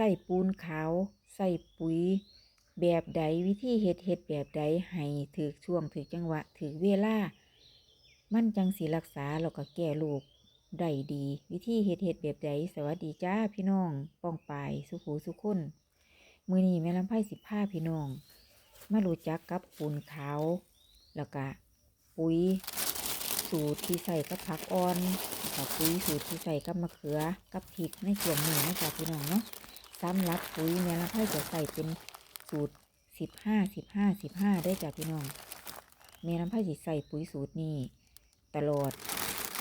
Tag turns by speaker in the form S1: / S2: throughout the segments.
S1: ใส่ปูนขาว ใส่ปุ๋ย แบบใดวิธีเฮ็ดเฮ็ดแบบใดให้ถูกช่วงถูกจังหวะถูกเวลา มันจังสิรักษาแล้วก็แก้โรคได้ดี วิธีเฮ็ดเฮ็ดแบบใดสวัสดีจ้าพี่น้องป้องปายสุขูสุขคนมือนี้แม่ลำไผสิพาพี่น้องมารู้จักกับปูนขาว แล้วก็ปุ๋ยสูตรที่ใส่กับผักอ่อนกับปุ๋ยสูตรที่ใส่กับมะเขือ กับพริกในส่วนนี้นะจ๊ะพี่น้องเนาะ สำหรับปุ๋ยแม่ลำไผจะใส่เป็นสูตรสิบห้าสิบห้าสิบห้าได้จ้ะพี่น้องแม่ลำไผสิใส่ปุ๋ยสูตรนี้ตลอด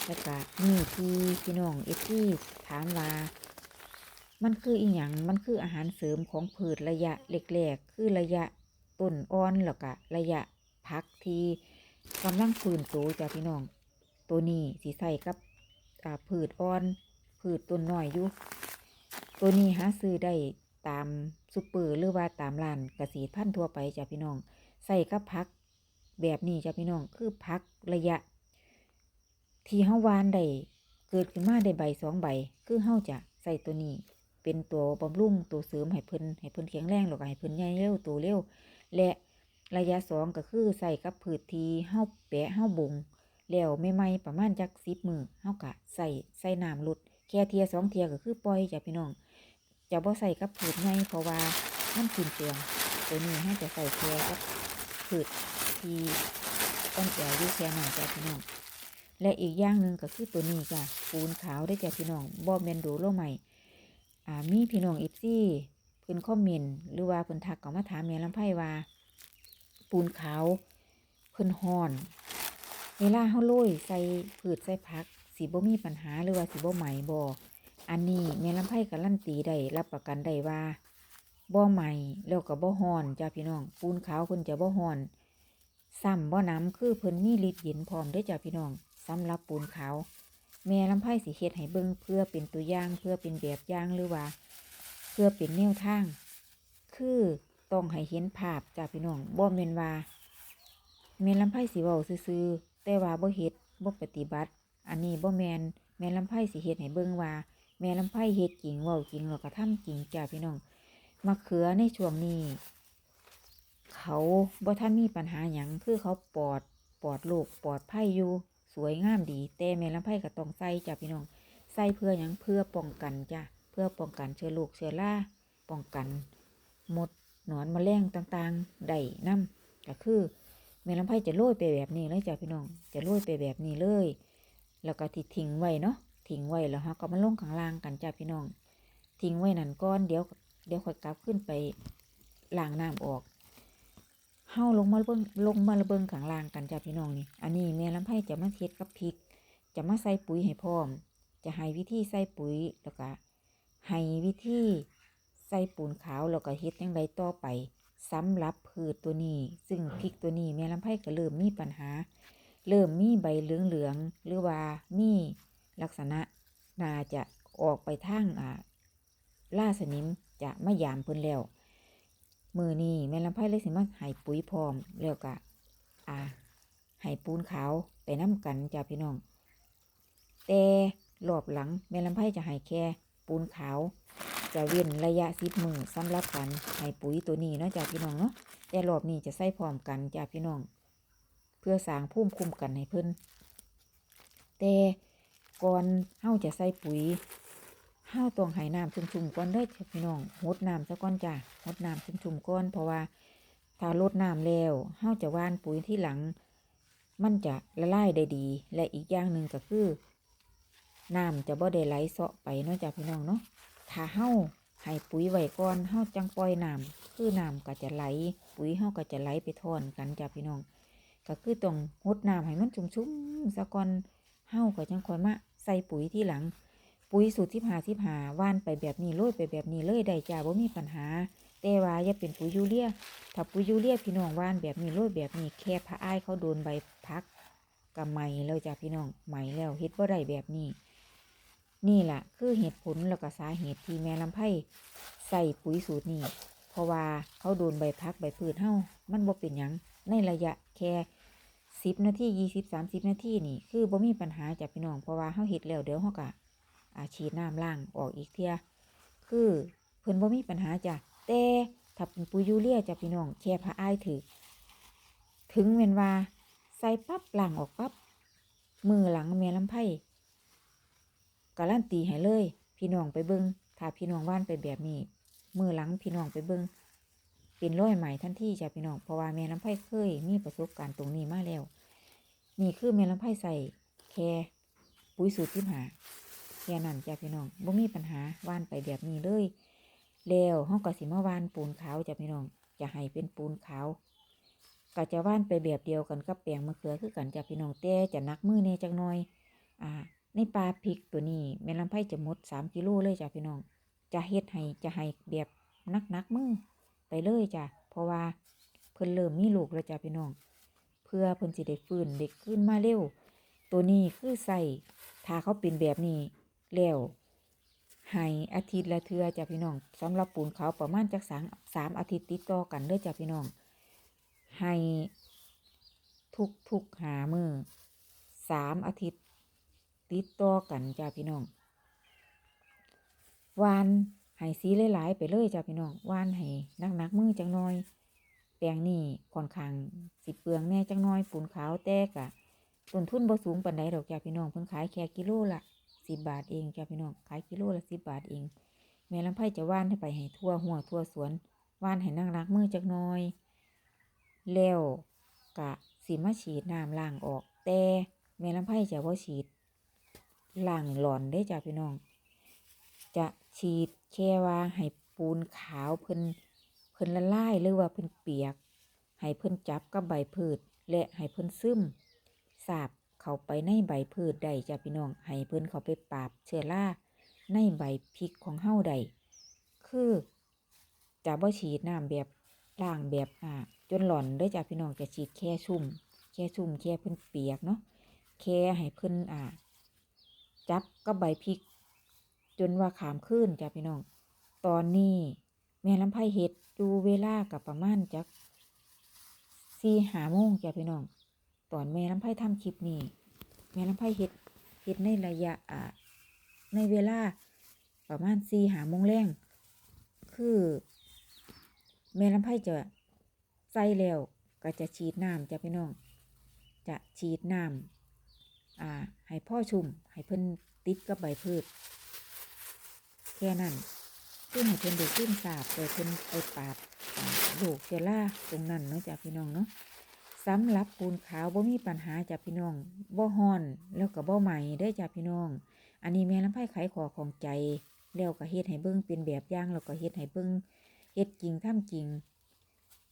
S1: แล้วก็นี่ที่พี่น้องเอที่ถามว่ามันคืออีหยังมันคืออาหารเสริมของพืชระยะแรกๆคือระยะต้นอ่อนแล้วก็ระยะพักที่กำลังฟื้นตัวจ้ะพี่น้อง ตัวนี้สีใส่กับอ่าพืชอ่อน พืชต้นหน้อยอยู่ ตัวนี้หาซื้อได้ตามซุปเปอร์หรือว่าตามร้านเกษตรพันธุ์ทั่วไปจ้ะพี่น้อง ใส่กับพักแบบนี้จ้ะพี่น้องคือพักระยะ ที่เฮาวานได้เกิดขึ้นมาได้ใบสองใบ คือเฮาจะใส่ตัวนี้ เป็นตัวบำรุงตัวเสริมให้เพิ่นให้เพิ่นแข็งแรงแล้วก็ให้เพิ่นใหญ่เร็วโตเร็วและระยะสองก็คือใส่กับพืชที่เฮาแปะเฮาบงแล้วใหม่ประมาณจักสิบมือเฮาก็ใส่ใส่น้ำลด แค่เทียสองเทียก็คือปล่อยจ้ะพี่น้องจะบ่ใส่กับพืชใหญ่เพราะว่ามันสิ้นเปลืองตัวนี้เฮาจะใส่แค่กับพืชที่ต้นแอวยู่แค่นั้นจ้ะพี่น้องและอีกอย่างหนึ่งก็คือตัวนี้จ้ะปูนขาวได้จ้ะพี่น้องบ่แมนโดโลใหม่อ่ามีพี่น้องเอฟซีเพิ่นคอมเมนต์หรือว่าเพิ่นทักเข้ามาถามแม่ลำไพ่ว่า ปูนขาวเพิ่นฮ้อนเวลาเฮาโรยใส่พืชใส่ผัก สิบ่มีปัญหาหรือว่าสิบ่ไหมบ่อันนี้แม่ลำไพ่การันตีได้รับประกันได้ว่าบ่ไหม่แล้วก็บ่ฮ้อนจ้ะพี่น้อง ปูนขาวเพิ่นจะบ่ฮ้อนซ้ำบ่น้ำคือเพิ่นมีฤทธิ์เย็นพร้อมด้อจ้ะพี่น้องสำหรับปูนขาว แม่ลำไผ่สิเฮ็ดให้เบิ่งเพื่อเป็นตัวอย่างเพื่อเป็นแบบอย่างหรือว่า เพื่อเป็นแนวทาง คือต้องให้เห็นภาพจ้ะพี่น้องบ่แม่นว่าแม่ลำไผ่สิเว้าซื่อๆแต่ว่าบ่เฮ็ดบ่ปฏิบัติ อันนี้บ่แมนแม่ลำไผ่สิเฮ็ดให้เบิ่งว่า แม่ลำไผ่เฮ็ดจริงว้าจริงแล้วก็ทำจริงจ้ะพี่น้องมะเขือในช่วงนี้ เขาบ่ทันมีปัญหาหยังคือเขาปลอดปลอดโรคปลอดภัยอยู่สวยงามดี แต่แม่ลำไผ่ก็ต้องใส่จ้ะพี่น้องใส่เพื่อหยังเพื่อป้องกันจ้ะเพื่อป้องกันเชื้อโรคเชื้อราป้องกันมดหนอนแมลงต่างๆได้นํก็คือแม่ลำไผ่จะโรยไปแบบนี้เลยจ้ะพี่น้อง จะโรยไปแบบนี้เลย แล้วก็ที่ทิ้งไว้เนาะทิ้งไว้แล้วเราก็มาลงข้างล่างกันจ้ะพี่น้อง ทิ้งไว้นั่นก้อนเดี๋ยวเดี๋ยวค่อยกลับขึ้นไปล้างน้ำออกเฮาลงมาเบิ่งลงมาเบิ่งข้างล่างกันจ้ะพี่น้องนี่ อันนี้แม่ลำไผ่จะมาเฮ็ดกับพริก จะมาใส่ปุ๋ยให้พร้อม จะให้วิธีใส่ปุ๋ยแล้วก็ให้วิธีใส่ปูนขาวแล้วก็เฮ็ดจังไดต่อไปสำหรับพืชตัวนี้ ซึ่งพริกตัวนี้แม่ลำไผ่ก็เริ่มมีปัญหา เริ่มมีใบเหลืองๆหรือว่ามีลักษณะน่าจะออกไปทางอ่าล่าสนิมจะมายามเพิ่นแล้วมือนี้แม่ลำไผ่เลยสิมาให้ปุ๋ยพร้อมแล้วก็อ่าให้ปูนขาวไปน้ำกันจ้าพี่น้อง แต่รอบหลังแม่ลำไผ่จะให้แค่ปูนขาว จะเว้นระยะสิบมือสำหรับการให้ปุ๋ยตัวนี้เนาะจ้าพี่น้องเนาะแต่รอบนี้จะใส่พร้อมกันจ้าพี่น้อง เพื่อสร้างภูมิคุ้มกันให้เพิ่นแต่ก่อนเฮาจะใส่ปุ๋ยเฮาต้องให้น้ำชุ่มๆก่อนเด้อจ้ะพี่น้องหดน้ำซะก่อนจ้ะหดน้ำชุ่มๆก่อน เพราะว่าถ้าลดน้ำแล้วเฮาจะว่านปุ๋ยที่หลัง มันจะละลายได้ดี และอีกอย่างหนึ่งก็คือน้ำจะบ่ได้ไหลเซาะไปเนาะจ้ะพี่น้องเนาะถ้าเฮาให้ปุ๋ยไว้ก่อนเฮาจังปล่อยน้ำคือน้ำก็จะไหล ปุ๋ยเฮาก็จะไหลไปทอนกันจ้ะพี่น้อง ก็คือต้องหดน้ำให้มันชุ่มๆซะก่อนเฮาก็จังค่อยมาใส่ปุ๋ยที่หลัง ปุ๋ยสูตรที่หาที่หาว่านไปแบบนี้โรยไปแบบนี้เลยได้จ้าบ่มีปัญหา แต่ว่าอย่าเป็นปุ๋ยยูเรียถ้าปุ๋ยยูเรียพี่น้องว่านแบบนี้โรยแบบนี้แค่พระอ้ายเขาโดนใบพักกับไหมแล้วจ้าพี่น้องไหมแล้วเฮ็ดบ่ได้แบบนี้ นี่แหละคือเหตุผลแล้วก็สาเหตุที่แม่ลำไผ่ใส่ปุ๋ยสูตรนี้เพราะว่าเขาโดนใบพักใบพืชเฮามันบ่เป็นหยังในระยะแค่ สิบนาทียี่สิบสามสิบนาทีนี่คือบ่มีปัญหาจ้ะพี่น้องเพราะว่าเฮาเฮ็ดแล้วเดี๋ยวเฮาก็อาฉีดน้ำล่างออกอีกเทียคือพืพิ่นบ่มีปัญหาจ้ะแต่ถ้าเป็นปุ๋ยยูเรียจ้ะพี่น้องแค่พระอ้ายถือถึงแม่นว่าใส่ปั๊บล้างออกปั๊บมือหลังแม่ลำไผ่การันตีให้เลย พี่น้องไปเบิงถ้าพี่น้องว่านไปแบบนี้มือหลังพี่น้องไปเบิ้ง เป็นร้อยใหม่ทันทีจ้ะพี่น้องเพราะว่าแม่ลำไผ่เคยมีประสบการณ์ตรงนี้มาแล้ว นี่คือแม่ลำไผ่ใส่แค่ปุ๋ยสูตรที่หาแค่นั้นจ้ะพี่น้องบ่มีปัญหาว่านไปแบบนี้เลยแล้วเฮาก็สิมาวานปูนขาวจ้ะพี่น้องจะให้เป็นปูนขาวก็จะว่านไปแบบเดียวกันกับแปลงมะเขือคือกันจ้ะพี่น้องแต่จะนักมือแน่จักหน่อย อ่า ในปลาพริกตัวนี้แม่ลำไผ่จะมดสามกิโลเลยจ้ะพี่น้องจะเฮ็ดให้จะให้แบบนักนักมือ ไปเลยจ้ะเพราะว่าเพิ่นเริ่มมีลูกแล้วจ้ะพี่น้อง เพื่อเพิ่นสิได้ฟื้นเด็กขึ้นมาเร็ว ตัวนี้คือใส่ถ้าเขาเป็นแบบนี้แล้วให้อาทิตย์ละเทือจ้ะพี่น้องสำหรับปูนเขาประมาณจักสามสามอาทิตย์ติดต่อกันเด้อจ้ะพี่น้อง ให้ทุกทุกหามือสามอาทิตย์ติดต่อกันจ้าพี่น้องวาน ให้สีหลายๆไปเลยจ้าพี่น้องว่านให้นักนักๆมือจังน้อย แปลงนี่ค่อนข้างสิเปลืองแน่จังน้อยปูนขาวแต่กะต้นทุนบ่สูงปานใดดอกจ้าพี่น้องเพิ่นขายแค่กิโลละสิบบาทเองจ้าพี่น้องขายกิโลละสิบบาทเองแม่ลำไผ่จะว่านให้ไปให้ทั่วหัวทั่วสวนว่านให้นักนักมือจักน้อย แล้วกะสิมาฉีดน้ำล้างออก แต่แม่ลำไผ่จะว่าฉีดล้างหลอนได้จ้ะพี่น้อง จะฉีดแค่ว่าให้ปูนขาวเพิ่นเพิ่นละลายหรือว่าเพิ่นเปียก ให้เพิ่นจับกับใบพืช และให้เพิ่นซึมสาบเข้าไปในใบพืชได้จ้ะพี่น้องให้เพิ่นเข้าไปปราบเชื้อราในใบพริกของเฮาได้คือจะบ่ฉีดน้ำแบบล้างแบบอ่าจนหล่อนเด้อจ้ะพี่น้องจะฉีดแค่ชุ่ม แค่ชุ่มแค่เพิ่นเปียกเนาะแค่ให้เพิ่นอ่าจับกับใบพริก จนว่าขามขึ้นจ้ะพี่น้อง ตอนนี้แม่ลำไผ่เฮ็ดอยู่เวลากับประมาณจักสี่หาโมงจ้ะพี่น้อง ตอนแม่ลำไผ่ทำคลิปนี้แม่ลำไผ่เฮ็ดเฮ็ดในระยะอ่าในเวลาประมาณสี่หาโมงแรงคือแม่ลำไผ่จะใส่แล้วก็จะฉีดน้ำจ้ะพี่น้อง จะฉีดน้ำอ่าให้พ่อชุ่มให้เพิ่นติดกับใบพืช แค่นั้นคือให้เพิ่นได้ขึ้นสาบแต่เพิ่นไปปาบอ่าโรคเชื้อราตรงนั้นเนาะจ้ะพี่น้องเนาะสำหรับปูนขาวบ่มีปัญหาจ้ะพี่น้องบ่ฮ้อนแล้วก็บ่ใหม่ได้จ้ะพี่น้อง อันนี้แม่ลำไผ่ไขขอของใจแล้วก็เฮ็ดให้เบิ่งเป็นแบบอย่างแล้วก็เฮ็ดให้เบิ่งเฮ็ดจริงทำจริง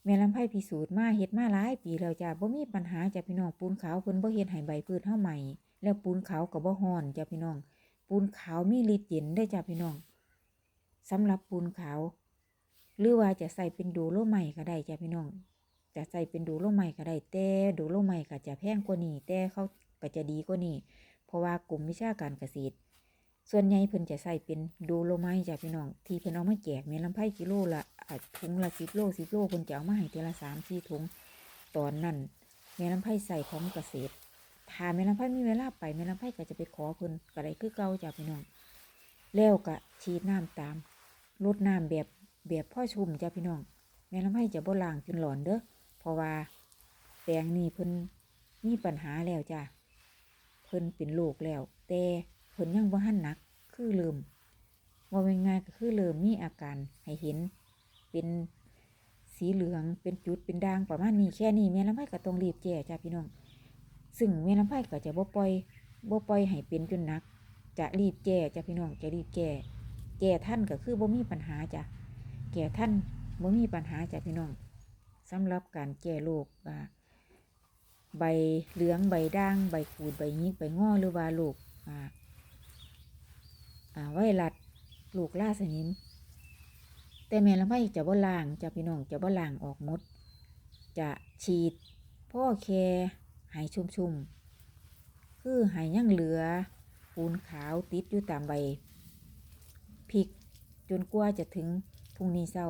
S1: แม่ลำไผ่พิสูจน์มาเฮ็ดมาหลายปีแล้วจ้ะบ่มีปัญหาจ้ะพี่น้องปูนขาวเพิ่นบ่เฮ็ดให้ใบพืชเฮาใหม่ แล้วปูนขาวก็บ่ฮ้อนจ้ะพี่น้อง ปูนขาวมีฤทธิ์เย็นได้จ้ะพี่น้อง สำหรับปูนขาว หรือว่าจะใส่เป็นดูโลไม้ก็ได้จ้ะพี่น้อง จะใส่เป็นดูโลไม้ก็ได้แต่ดูโลไม้ก็จะแพงกว่านี้แต่เขาก็จะดีกว่านี้เพราะว่ากลุ่มวิชาการเกษตร ส่วนใหญ่เพิ่นจะใส่เป็นดูโลไม้จ้ะพี่น้องที่เพิ่นเอามาแจกแม่ลำไผ่กิโลละอะถุงละสิบโลสิบโลเพิ่นจะเอามาให้เทละสามสี่ถุงตอนนั้นแม่ลำไผ่ใส่ของเกษตรถ้าแม่ลำไผ่มีเวลาไปแม่ลำไผ่ก็จะไปขอเพิ่นก็ได้คือเก่าจ้ะพี่น้อง แล้วก็ฉีดน้ำตาม รดน้ำแบบแบบพ่อชุ่มจ้ะพี่น้อง แม่ลำไผ่จะบ่ล้างจนหลอนเด้อเพราะว่าแปลงนี้เพิ่นมีปัญหาแล้วจ้ะเพิ่นเป็นโรคแล้ว แต่เพิ่นยังบ่ทันหนัก คือเริ่มว่าเป็นไงายก็คือเริ่มมีอาการให้เห็น เป็นสีเหลืองเป็นจุดเป็นด่างประมาณนี้แค่นี้แม่ลำไผ่ก็ต้องรีบแก้จ้ะพี่น้อง ซึ่งแม่ลำไผ่ก็จะบ่ปล่อยบ่ปล่อยให้เป็นจนหนัก จะรีบแก้จ้ะพี่น้องจะรีบแก้ แก้ท่านก็คือบ่มีปัญหาจ้ะแก่ท่านบ่มีปัญหาจ้ะพี่น้องสำหรับการแก้โรคใบเหลืองใบด่าง ใบขูดใบยิกใบงอหรือว่าโรคอ่าอ่าไวรัสโรคล่าสนิม แต่แม่ลำไผ่จะบ่ล้างจะพี่น้องจะบ่ล้างออกมด จะฉีดพ่อแค่ให้ชุ่มๆ คือห้ยังเหลือปูนขาวติดอยู่ตามใบ พริก จนกว่าจะถึงพรุ่งนี้เช้า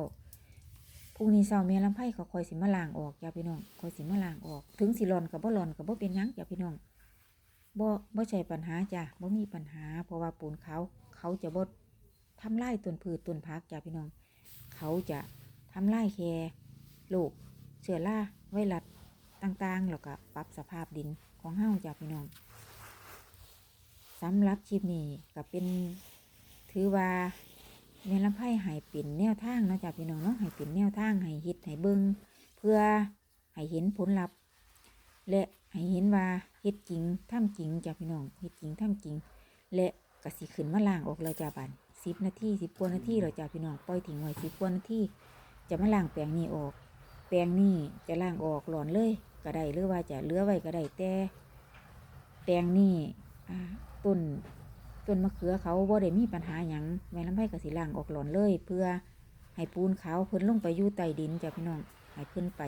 S1: พรุ่งนี้เช้าแม่ลำไผ่เขาคอยสิมาล้างออกจ้ะพี่น้องคอยสิมาล้างออก ถึงสิร้อนกับบ่ร้อนกับบ่เป็นยังจ้ะพี่น้องบ่บ่ใช่ปัญหาจ้ะบ่มีปัญหา เพราะว่าปูนเขาเขาจะบ่ทำลายต้นพืชต้นพักจ้ะพี่น้อง เขาจะทำลายแค่โรคเชื้อราไวรัสต่างๆแล้วก็ปรับสภาพดินของเฮาจ้ะพี่น้องสำหรับคลิปนี้ก็เป็น ถือว่าแม่ลำไพ่ให้เป็นแนวทางนะจ้ะพี่น้องเนาะให้เป็นแนวทางห้เฮ็ดให้เบิ่งเพื่อให้เห็นผลลัพธ์และให้เห็นว่าเฮ็ดจริงทำจริงจ้ะพี่น้องเฮ็ดจริงทำจริง และก็สิขึ้นมาล้างออกแล้วจ้ะบัดสิบนาทีสิบกว่านาทีแล้วจ้ะพี่น้องปล่อยทิ้งไว้สิบกว่านาทีจะมาล้างแปรงนี้ออก แปรงนี้จะล้างออกหลอนเลยก็ได้หรือว่าจะเลื้อไว้ก็ได้แต่แปรงนี้ต้น ต้นมะเขือเขาบ่ได้มีปัญหาหยังแม่ลำไผ่ก็สิล้างออกหลอนเลย เพื่อให้ปูนขาวเพิ่นลงไปอยู่ใต้ดินจ้ะพี่น้องให้เพิ่นไป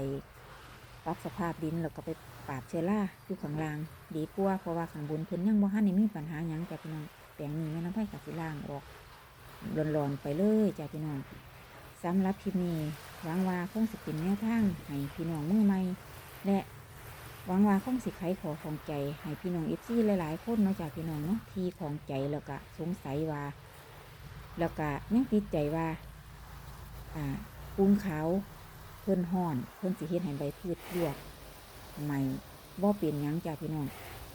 S1: ปรับสภาพดินแล้วก็ไปปราบเชื้อราอยู่ข้างล่าง ดีกว่าเพราะว่าข้างบนเพิ่นยังบ่ทันได้มีปัญหาหยังจ้ะพี่น้องแปลงนี้แม่น้ำไผ่กับสิล่างออกร้อนๆไปเลยจ้ะพี่น้องสำหรับคลิปนี้หวังว่าคงสิเป็นแนวทางให้พี่น้องมือใหม่และ หวังว่าคงสิไขขอของใจให้พี่น้องเอฟซีหลาย ๆ คนเนาะจ้ะพี่น้องเนาะที่ของใจแล้วก็สงสัยว่า แล้วก็ยังติดใจว่าอ่าปูนขาวเพิ่นห่อน เพิ่นสิเฮ็ดให้ใบพืชลวกใหม่บ่เป็นหยังจ้าพี่น้อง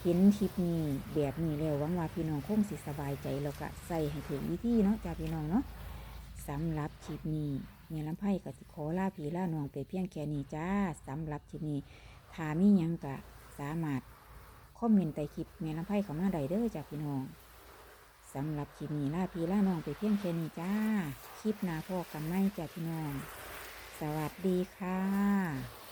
S1: เห็นคลิปนี้แบบนี้แล้วหวังว่าพี่น้องคงสิสบายใจแล้วก็ใส่ให้ถึงวิธีเนาะจ้าพี่น้องเนาะสำหรับคลิปนี้เมียลำไผ่ก็สิขอลาพี่ลาน้องไปเพียงแค่นี้จ้าสำหรับคลิปนี้ ถามีหยังกะสามารถคอมเมนต์ใต้คลิปเมียลำไพ่เข้ามาได้เด้อจากพี่น้องสำหรับคลิปนี้ลาพี่ลาน้องไปเพียงแค่นี้จ้า คลิปหน้าพอกันไม่จากพี่น้อง สวัสดีค่ะ